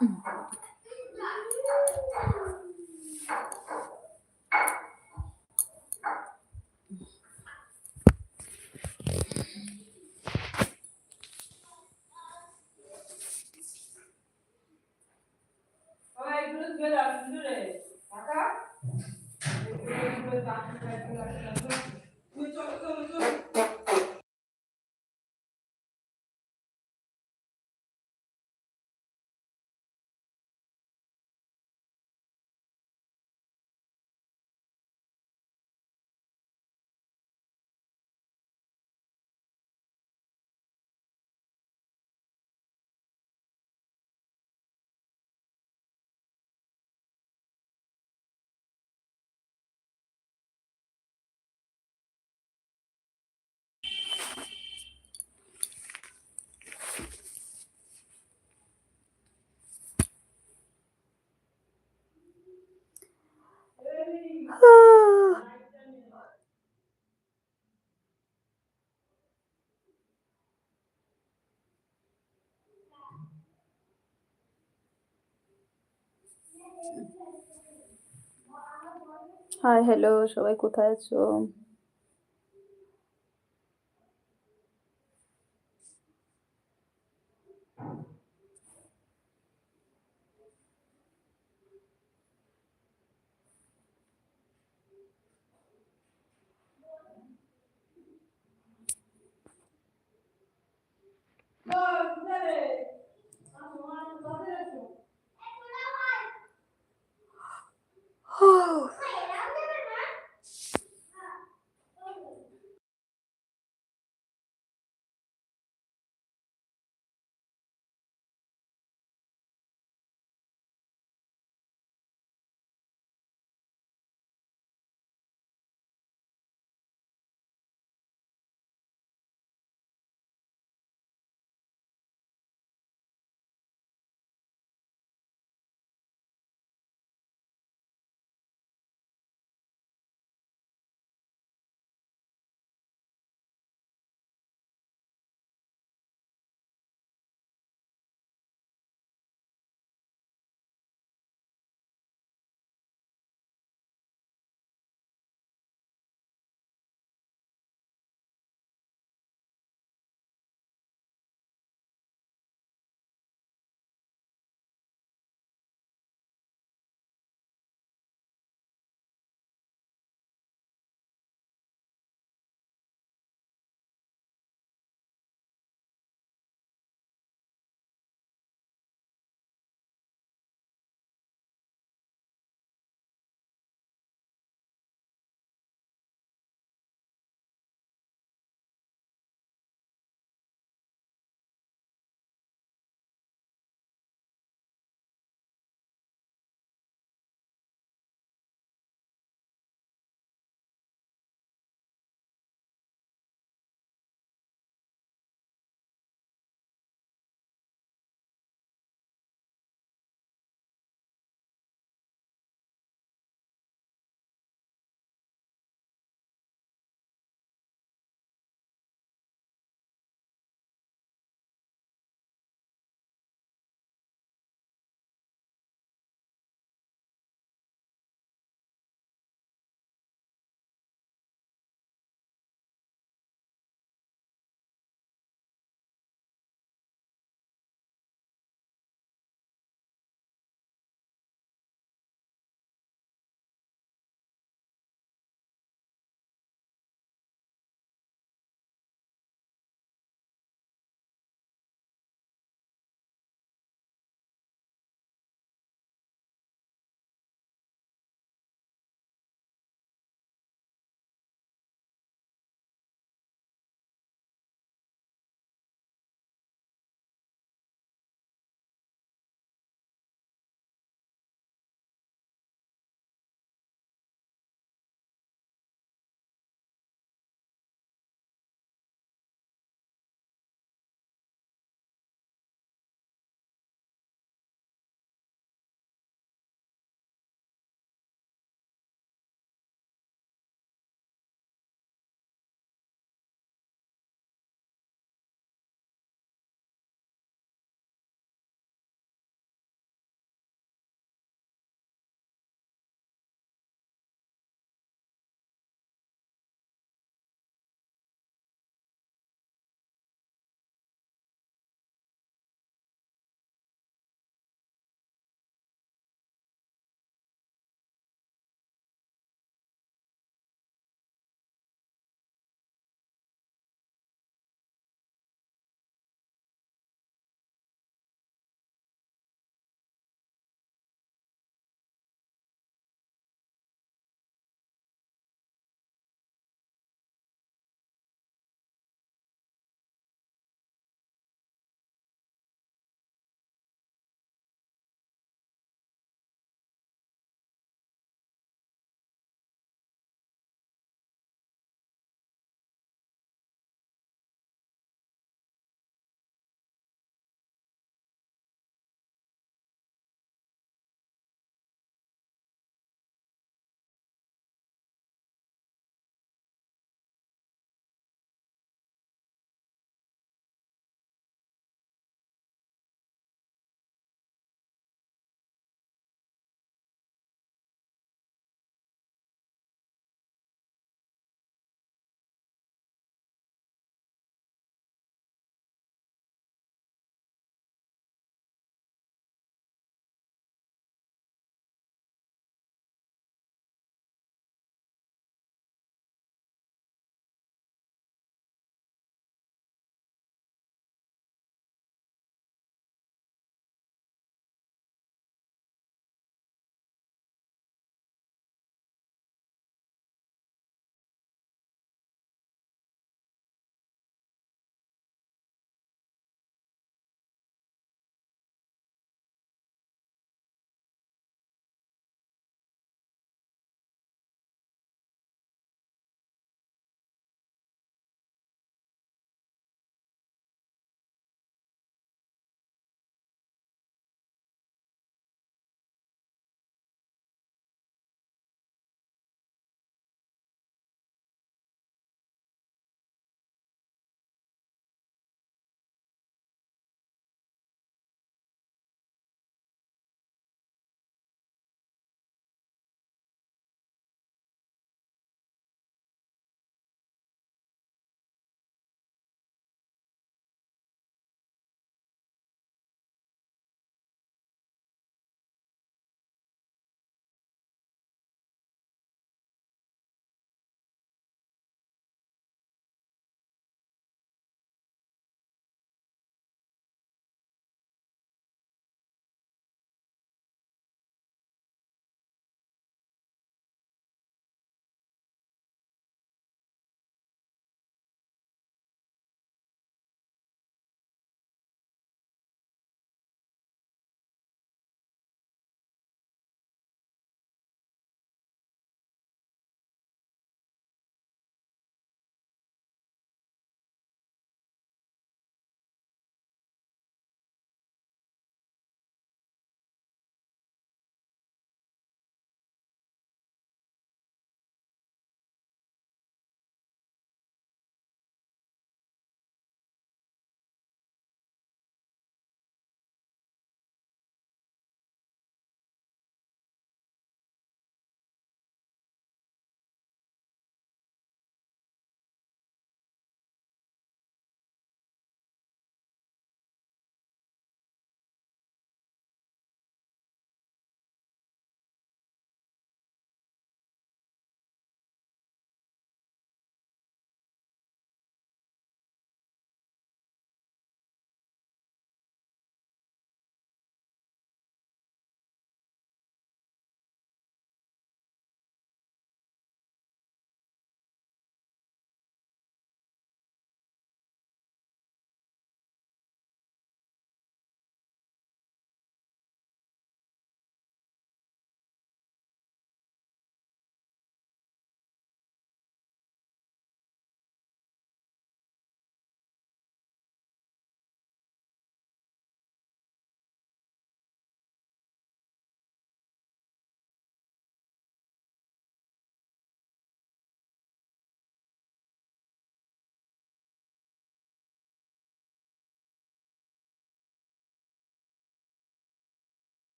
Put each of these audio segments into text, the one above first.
嗯。হাই hello সবাই কোথায় আছো?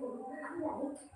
我们出来。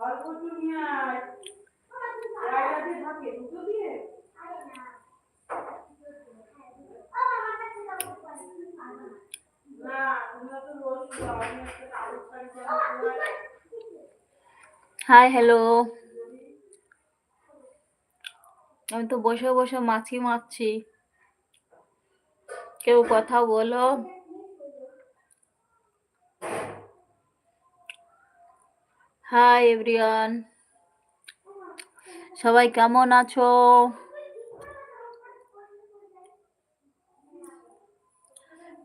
অল্প একটু নিয়ে আয় রায়তা দিয়ে থাকে দুটো দিয়ে না তোমরা তো রোজ খাও, আমি একটা আলু ফ্রাই করার হাই হ্যালো আমি তো বসে বসে মাছি মারছি। কেউ কথা বলো। হাই এভরিওয়ান সবাই কেমন আছো?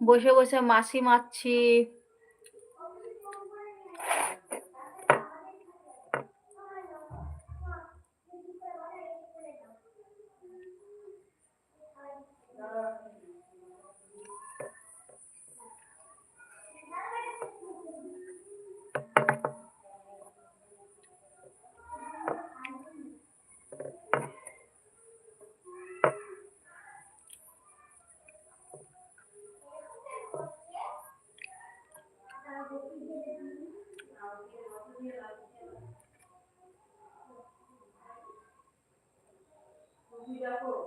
বসে বসে মাছি মারছি। Tidak.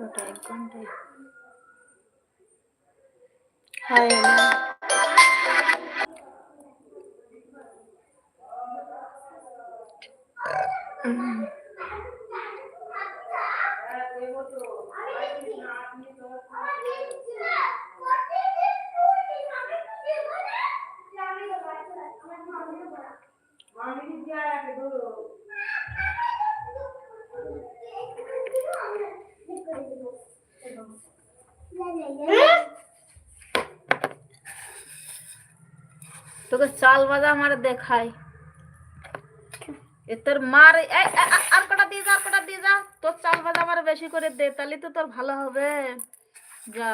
ছোট এক ঘন্টায় হাই হ্যালো মামি দিয়ে তোকে চাল বাজা আমার দেখাই তোর মার আর কটা দিয়ে যা আর কটা দিয়ে যা। তোর চাল বাজা আমার বেশি করে দে তাহলে তো তোর ভালো হবে। যা।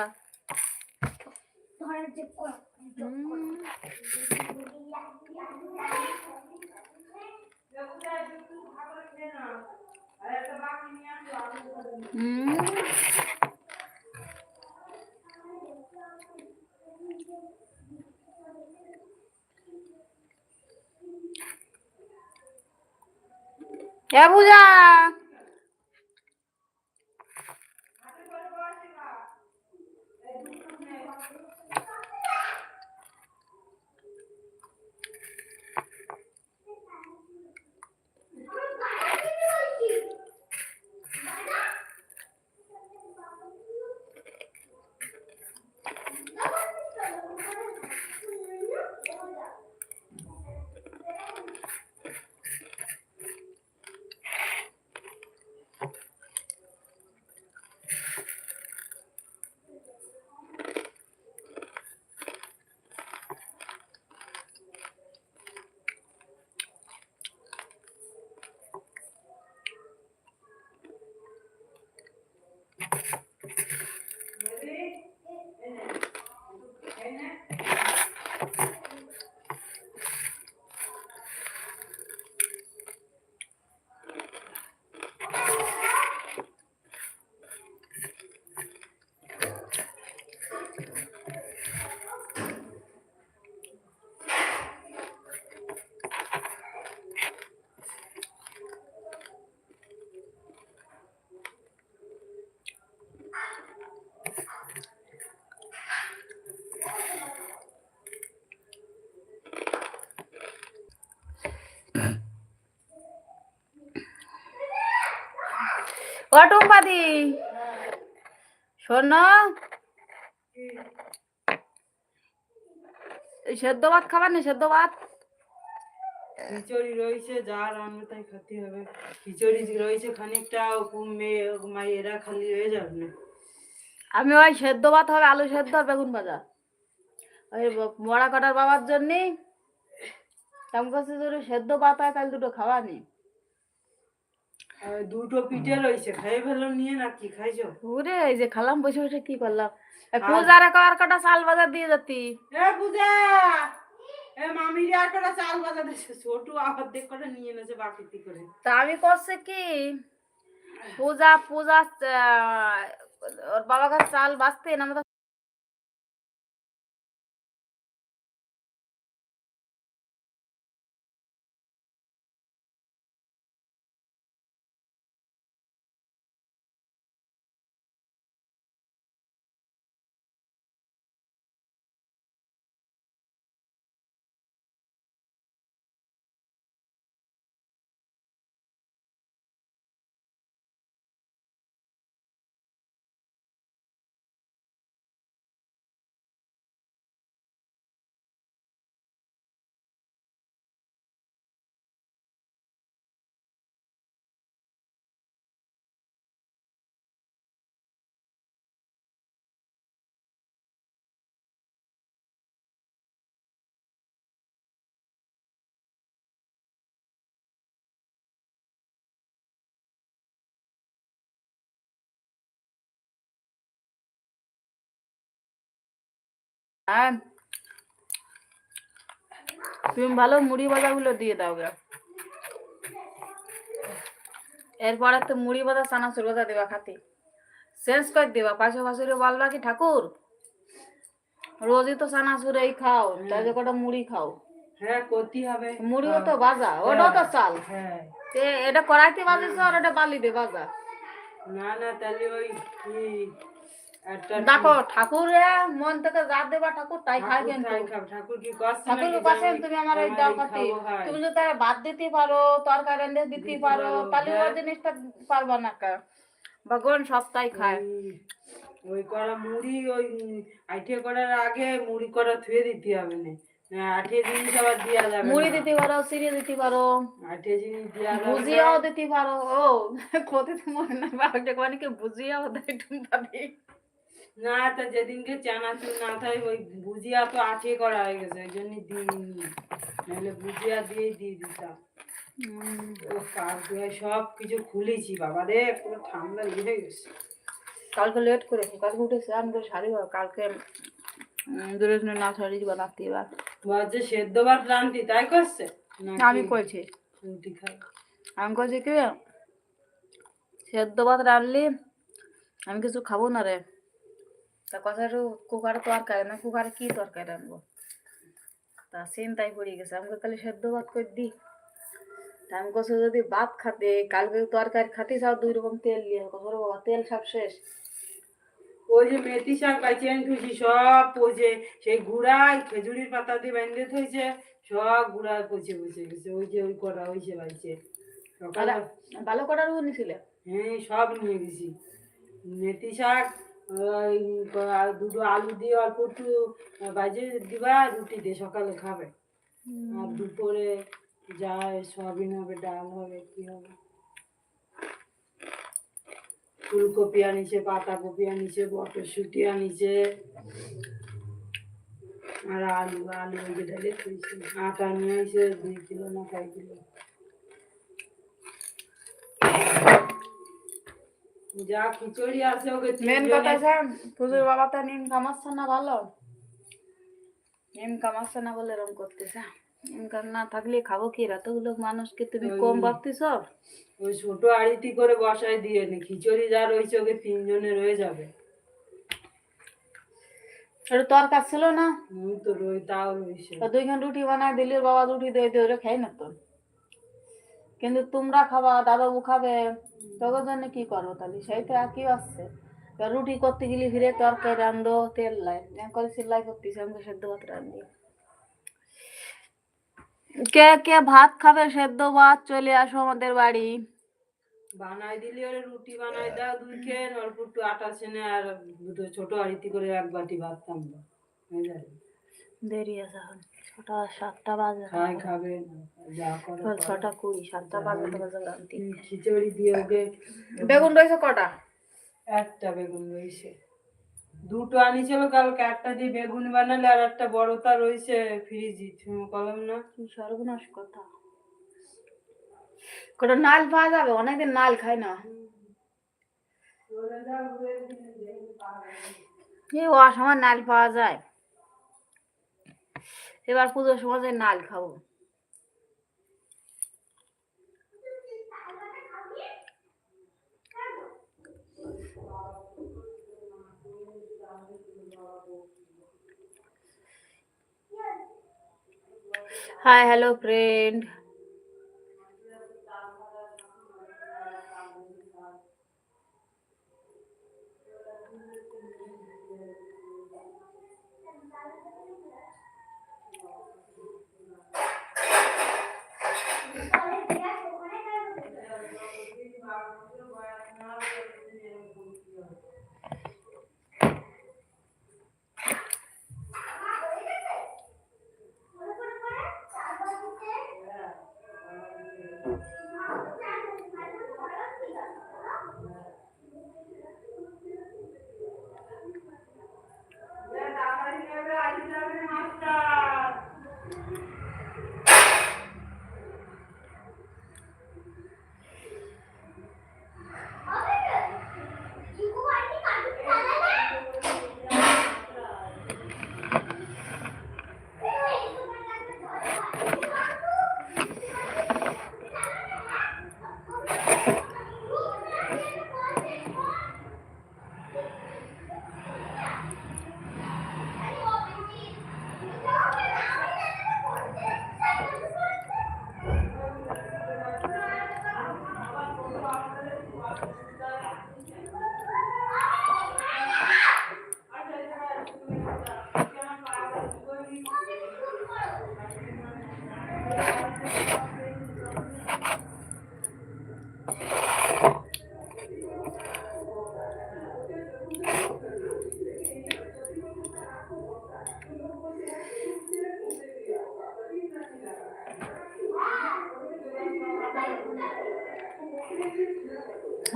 হুম। এ পূজা ও টুম্পাদি শোনো সেদ্ধ ভাত খাবার না সেদ্ধ ভাত? খিচুড়ি রয়েছে যা রান্না তাই খেতে হবে। খিচুড়ি রয়েছে খানিকটা মায়েরা খালি হয়ে যাবে। না আমি ওই সেদ্ধ ভাত হবে আলু সেদ্ধ বেগুন ভাজা। ওই মরা কাটার বাবার জন্যে। সেদ্ধ ভাত হয় তাহলে দুটো খাওয়া নেই দুটো পিঠে রয়েছে খাই ফেলো নিয়ে নাকি খাইছো? ওরে এই যে খালাম বসে বসে কি করলাম? পূজারে কর কটা চাল বাজার দিয়ে যাতি। এ পূজা! এ মামির আর কটা চাল বাজা দিছে ছোট আবার দেখ করে নিয়ে এনেছে বাকিতি করে। তা আমি করছে কি? পূজা পূজা আহ, ওর বাবা কাছে চাল বাঁচতে না হ্যাঁ তুমি ভালো মুড়ি ভাজাগুলো দিয়ে দাও গা। এরপরে তো মুড়ি ভাজা চানাচুর ভাজা দেবা খাতে। শেষ করে দেবা পাশে পাশে বলবা কি ঠাকুর? রোজই তো চানাচুর এই খাও তাই যে কটা মুড়ি খাও। হ্যাঁ করতে হবে। মুড়িও তো বাজা ওটাও তো চাল। হ্যাঁ। এটা কড়াইতে বাজেছে আর এটা বালিতে ভাজা। না না তাহলে ওই দেখো ঠাকুর মন থেকে যা দেবা ঠাকুর তাই খাই ঠাকুর কিন্তু। খাই খাব। ঠাকুর কি করছে ঠাকুর নাকি কাছে জামাই- তুমি আমার এই দাও তুমি যদি তার ভাত দিতে পারো তরকারি রেঁধে দিতে পারো তাহলে ওই হ্যাঁ। জিনিসটা পারবা না কা। ভগবান সপ্তাহে খায়। ওই- ওই করা মুড়ি ওই আইঠে করার আগে মুড়ি করা ধুয়ে দিতে হবে না। না, মুড়ি দিতে পারো দিতে ভুজিয়াও দিতে ও ক্ষতি তো মনে মানে কি ভুজিয়াও দেয় দিয়ে না তা যেদিনকে চানাচুর না থাকে ওই ভুজিয়া তো আঠে করা হয়ে গেছে ওই জন্য দিইনি। নাহলে ভুজিয়া দিয়েই দিয়ে দিতাম। ও কাজ ধোয়া সব কিছু খুলেছি বাবা রে পুরো ঠান্ডা লেগে গেছে। কালকে লেট করে কালকে উঠে স্নান করে শাড়ি পরো। কালকে দূরে না শাড়ি বানাতে এবার। বলছে সেদ্ধ ভাত রান্তি তাই করছে? আমি করেছি। রুটি খাই। আমি কইছি কি? সেদ্ধ ভাত রানলি আমি কিছু খাব না রে। তা কথা একটু কুকারে তরকারি না কুকারে কি তরকারি রানবো তা চিন্তাই পড়ে গেছে। আমাকে খালি সেদ্ধ ভাত করে দি। তা আমি কছে যদি ভাত খাতে কালকে তরকারি খাতে চাও দুই রকম তেল নিয়ে কছে বাবা তেল সব শেষ। ওই যে মেথি শাক বাঁচিয়ে আনি থুইছি সব পচে। সেই গুড়ায় খেজুরির পাতা দিয়ে বেঁধে থইছে সব গুড়ায় পচে পচে গেছে ওই যে ওই করা হয়েছে সকালে ভালো করার নিছিলে? হ্যাঁ সব নিয়ে গেছি। মেথি শাক ওই দুটো আলু দিয়ে অল্প একটু বাজে দিবা রুটি দিয়ে সকালে খাবে। আর দুপুরে যা সয়াবিন হবে ডাল হবে কি হবে? ফুলকপি আনিছে পাতাকপি আনিছে মটরশুঁটি আনিছে। আর আলু আলু ওই যে ঢেলে থুইছে আটা নিয়ে আসে দুই কিলো না কয় কিলো। যা খিচুড়ি আছে ওকে মেন কথা পুজোর বাবা তো নিম কামাচ্ছে না ভালো নিম কামাচ্ছে না বলে এরকম করতেছে নিম কাম না থাকলে খাব কি এতগুলো মানুষকে তুমি কম ভাবতেছ ওই ছোট আড়িটি করে বসাই দিয়ে নি খিচুড়ি যা রয়েছে ওকে তিনজনে রয়ে যাবে এটা তরকার ছিল না তো রই তাও রয়েছে দুইখান রুটি বানাই দিলি বাবা রুটি দিয়ে দিয়ে ওরা খাই না তো কিন্তু তোমরা খাবা দাদাবু খাবে তখন জন্য কি করব তাহলে? সেই সেইটা একই আসছে রুটি করতে গেলে ফিরে তরকারি রান্ধো তেল লাই। করে সিলাই করতেছি আমাকে সেদ্ধ ভাত রান্ধি কে কে ভাত খাবে সেদ্ধ ভাত? চলে আসো আমাদের বাড়ি। বানাই দিলি ওরে রুটি বানাই দাও দুই খেয়ে অল্প একটু আটা ছেনে আর ছোট আড়িটি করে এক বাটি ভাত যাবে। দেরি আছে ছটা সাতটা বাজে খাই খাবে যা ছটা কুড়ি সাতটা বাজে তো বাজে খিচুড়ি দিয়ে ওকে বেগুন রয়েছে কটা? একটা বেগুন রয়েছে। দুটো আনিছিল কালকে একটা দিয়ে বেগুন বানালে আর একটা বড়টা রয়েছে ফ্রিজি কলম না? সর্বনাশ কথা। কটা নাল পাওয়া যাবে? অনেকদিন নাল খাই না। এই অসময় নাল পাওয়া যায়। এবার পুজোর সময় নাল খাব। Hi hello friend 我那不敢说，我那敢说不得了。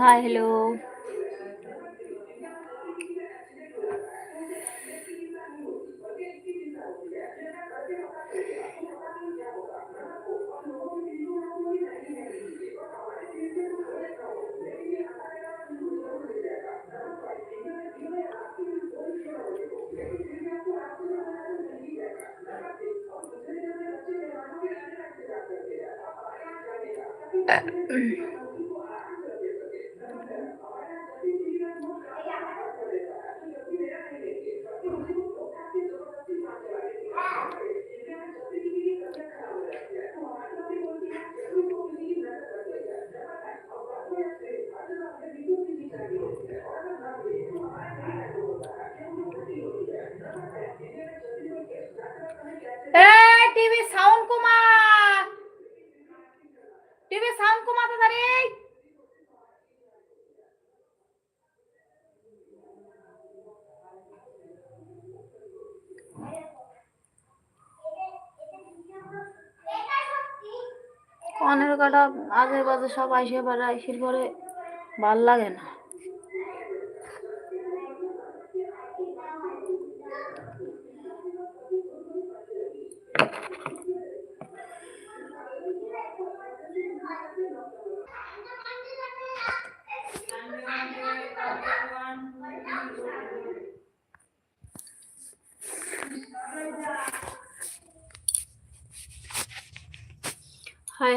hi hello অনেক কটা আগে বাজে সব আইসে পারে আইসির পরে ভালো লাগে না।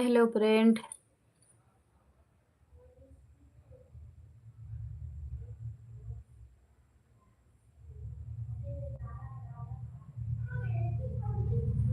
High hello friend